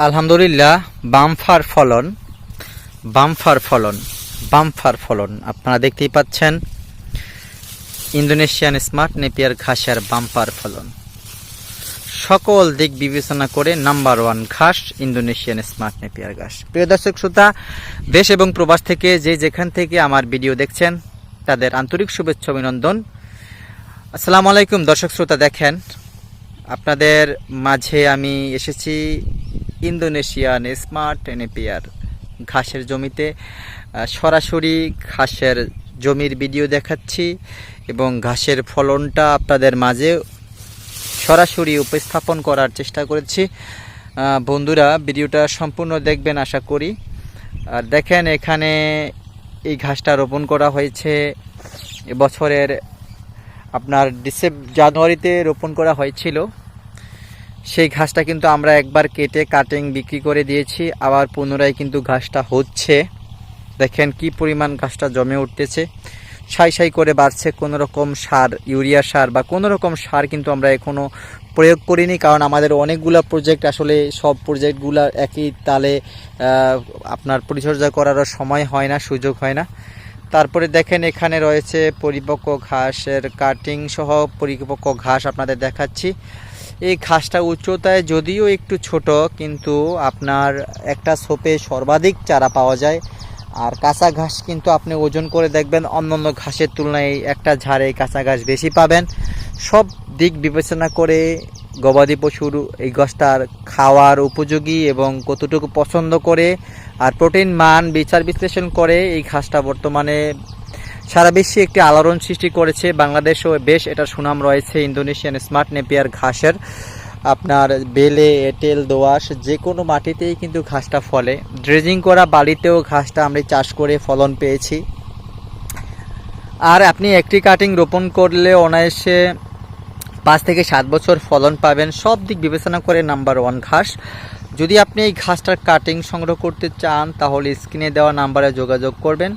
আলহামদুলিল্লাহ, বামফার ফলন বামফার ফলন বামফার ফলন। আপনারা দেখতেই পাচ্ছেন, ইন্দোনেশিয়ান স্মার্ট নেপিয়ার ঘাসের বাম্পার ফলন। সকল দিক বিবেচনা করে নাম্বার ওয়ান ঘাস ইন্দোনেশিয়ান স্মার্ট নেপিয়ার ঘাস। প্রিয় দর্শক শ্রোতা, দেশ এবং প্রবাস থেকে যে যেখান থেকে আমার ভিডিও দেখছেন, তাদের আন্তরিক শুভেচ্ছা অভিনন্দন। আসসালামু আলাইকুম দর্শক শ্রোতা, দেখেন, আপনাদের মাঝে আমি এসেছি ইন্দোনেশিয়ান স্মার্ট নেপিয়ার ঘাসের জমিতে সরাসরি ঘাসের জমির ভিডিও দেখাচ্ছি এবং ঘাসের ফলনটা আপনাদের মাঝে সরাসরি উপস্থাপন করার চেষ্টা করেছি। বন্ধুরা, ভিডিওটা সম্পূর্ণ দেখবেন, আশা করি। আর দেখেন, এখানে এই ঘাসটা রোপণ করা হয়েছে। বছরের আপনার ডিসেম্বর জানুয়ারিতে রোপণ করা হয়েছিল। সেই ঘাসটা কিন্তু আমরা একবার কেটে কাটিং বিক্রি করে দিয়েছি, আবার পুনরায় কিন্তু ঘাসটা হচ্ছে। দেখেন কি পরিমাণ ঘাসটা জমে উঠতেছে। সাই সাই করে বাড়ছে কোনো রকম সার, ইউরিয়া সার বা কোনো রকম সার কিন্তু আমরা এখনও প্রয়োগ করিনি, কারণ আমাদের অনেকগুলো প্রজেক্ট আসলে সব প্রজেক্টগুলো একই তালে আপনার পরিচর্যা করারও সময় হয় না, সুযোগ হয় না। তারপরে দেখেন এখানে রয়েছে পরিপক্ক ঘাসের কাটিং সহ পরিপক্ক ঘাস আপনাদের দেখাচ্ছি। এই ঘাসটা উচ্চতায় যদিও একটু ছোট, কিন্তু আপনার একটা সোপে সর্বাধিক চারা পাওয়া যায়। আর কাঁচা ঘাস কিন্তু আপনি ওজন করে দেখবেন, অন্যান্য ঘাসের তুলনায় একটা ঝাড়ে কাঁচা ঘাস বেশি পাবেন। সব দিক বিবেচনা করে গবাদি পশুর এই গাছটার খাওয়ার উপযোগী এবং কতটুকু পছন্দ করে আর প্রোটিন মান বিচার বিশ্লেষণ করে এই ঘাসটা বর্তমানে সারা বিশ্বে একটি আলোড়ন সৃষ্টি করেছে। বাংলাদেশেও বেশ এটা সুনাম রয়েছে ইন্দোনেশিয়ান স্মার্ট নেপিয়ার ঘাসের। আপনার বেলে, এঁটেল, দোআঁশ যে কোনো মাটিতেই কিন্তু ঘাসটা ফলে। ড্রেজিং করা বাড়িতেও ঘাসটা আমরা চাষ করে ফলন পেয়েছি। আর আপনি একটি কাটিং রোপণ করলে অনায়াসে পাঁচ থেকে সাত বছর ফলন পাবেন। সব দিক বিবেচনা করে নাম্বার ওয়ান ঘাস। যদি আপনি এই ঘাসটার কাটিং সংগ্রহ করতে চান, তাহলে স্ক্রিনে দেওয়া নাম্বারে যোগাযোগ করবেন।